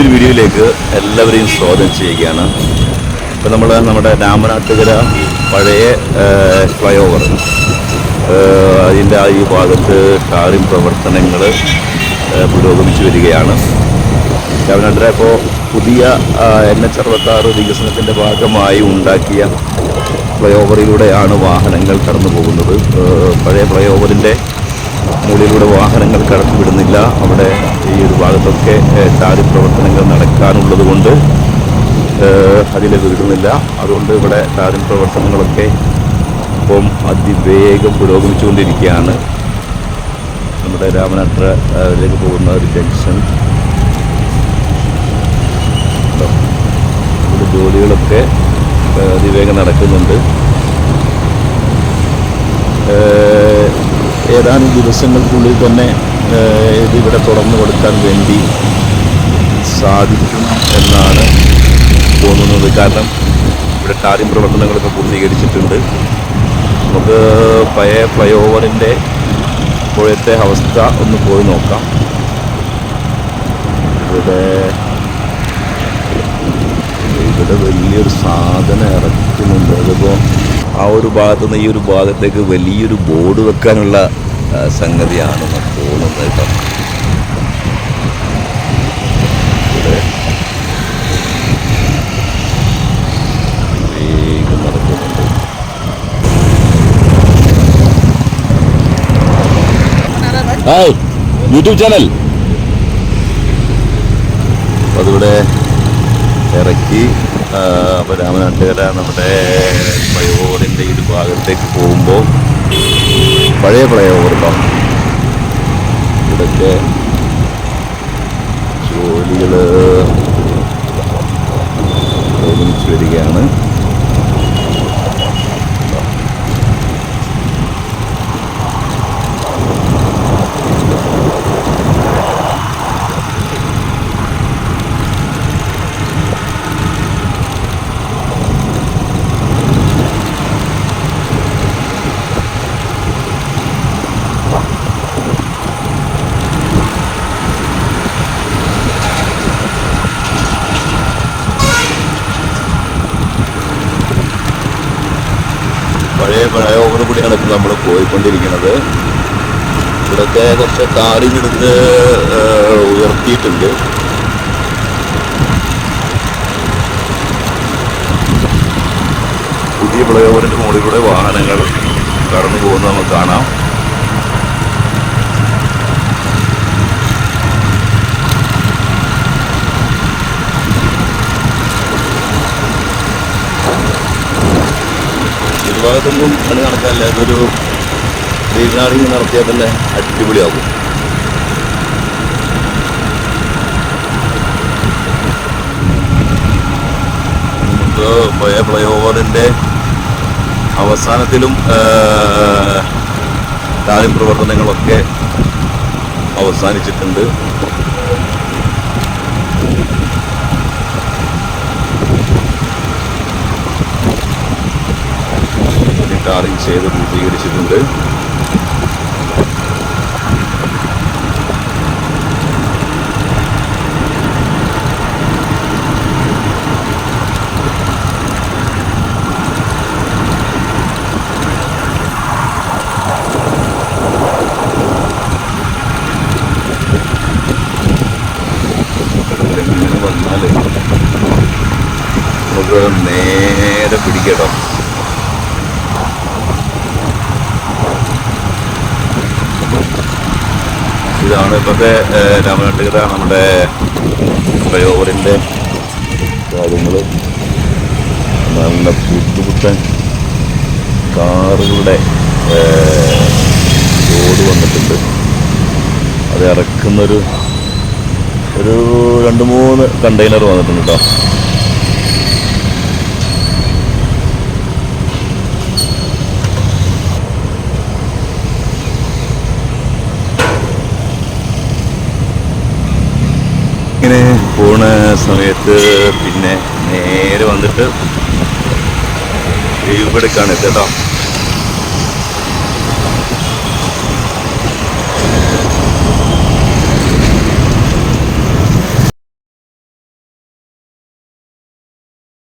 പുതിയൊരു വീഡിയോയിലേക്ക് എല്ലാവരെയും സ്വാഗതം ചെയ്യുകയാണ്. ഇപ്പം നമ്മൾ നമ്മുടെ രാമനാട്ടുകര പഴയ ഫ്ലൈ ഓവർ അതിന്റെ ആ ഈ ഭാഗത്ത് ടാറിംഗ് പ്രവർത്തനങ്ങൾ പുരോഗമിച്ചു വരികയാണ്. രാമനാട്ടുകര ഇപ്പോൾ പുതിയ എൻ എച്ച് അറുപത്താറ് വികസനത്തിന്റെ ഭാഗമായി ഉണ്ടാക്കിയ ഫ്ലൈ ഓവറിലൂടെയാണ് വാഹനങ്ങൾ കടന്നു പോകുന്നത് പഴയ ഫ്ലൈ ഓവറിന്റെ മുകളിലൂടെ വാഹനങ്ങൾ കടത്തിവിടുന്നില്ല. അവിടെ ഈ ഒരു ഭാഗത്തൊക്കെ ചാരി പ്രവർത്തനങ്ങൾ നടക്കാനുള്ളത് കൊണ്ട് അതിൽ വിടുന്നില്ല അതുകൊണ്ട് ഇവിടെ ചാരി പ്രവർത്തനങ്ങളൊക്കെ ഇപ്പം അതിവേഗം പുരോഗമിച്ചുകൊണ്ടിരിക്കുകയാണ്. നമ്മുടെ രാമനാട്ടിലേക്ക് പോകുന്ന ഒരു ജംഗ്ഷൻ? ഇവിടെ ജോലികളൊക്കെ അതിവേഗം നടക്കുന്നുണ്ട്. ഏതാനും ദിവസങ്ങൾക്കുള്ളിൽ തന്നെ ഇതിവിടെ തുറന്നു കൊടുക്കാൻ വേണ്ടി സാധിക്കും എന്നാണ് തോന്നുന്നത്. കാരണം ഇവിടെ ടാറിംഗ് പ്രവർത്തനങ്ങളൊക്കെ പൂർത്തീകരിച്ചിട്ടുണ്ട്. നമുക്ക് പഴയ ഫ്ലൈ ഓവറിന്റെ ഇപ്പോഴത്തെ അവസ്ഥ ഒന്ന് പോയി നോക്കാം. ഇവിടെ ഇവിടെ വലിയൊരു സാധനം ഇറക്കുന്നുണ്ട്. അതിപ്പോൾ ആ ഒരു ഭാഗത്തു നിന്ന് ഈ ഒരു ഭാഗത്തേക്ക് വലിയൊരു ബോർഡ് വെക്കാനുള്ള സംഗതിയാണ് തോന്നുന്നത് കേട്ടോ. Hi YouTube channel. അതിവിടെ ഇറക്കി. രാമനാട്ടുകര നമ്മുടെ ഫ്ലൈഓവറിന്റെ ഈ ഭാഗത്തേക്ക് പോകുമ്പോൾ പഴയ ഫ്ലൈഓവർ കേട്ടോ ഇവിടെയൊക്കെ ജോലികൾ ഒരുമിച്ച് വരികയാണ്. പഴയ ഓവർ കൂടിയാണ് ഇപ്പോൾ നമ്മൾ പോയിക്കൊണ്ടിരിക്കുന്നത്. ഇവിടുത്തെ കുറച്ച് കാറിഞ്ഞെടുത്ത് ഉയർത്തിയിട്ടുണ്ട്. പുതിയ ഫ്ലൈ ഓവറിന്റെ മുകളിലൂടെ വാഹനങ്ങൾ കടന്നു പോകുന്നത് നമുക്ക് കാണാം. ഭാഗത്തൊന്നും പണി നടക്കാനില്ല അതൊരു റീഗാർഡിങ് നടത്തിയാൽ തന്നെ അടിപൊളിയാകും ഫ്ലൈ ഓവറിന്റെ അവസാനത്തിലും ടാറിംഗ് പ്രവർത്തനങ്ങളൊക്കെ അവസാനിച്ചിട്ടുണ്ട് ടാറിംഗ് ചെയ്ത് പൂർത്തീകരിച്ചിട്ടുണ്ട്. നേരെ പിടിക്കട്ടോ. ഇതാണ് ഇപ്പോഴത്തെ രാമനാട്ടുകര നമ്മുടെ ഫ്ലൈഓവറിന്റെ കാര്യങ്ങൾ നല്ല പുത്തുപുത്തൻ കാറുകളുടെ ലോഡ് വന്നിട്ടുണ്ട്. അത് ഇറക്കുന്നൊരു ഒരു രണ്ട് മൂന്ന് കണ്ടെയ്നർ വന്നിട്ടുണ്ട് കേട്ടോ ഇങ്ങനെ പോണ സമയത്ത് പിന്നെ നേരെ വന്നിട്ട് ഇവിടേക്കാണ് എത്തുക കേട്ടോ.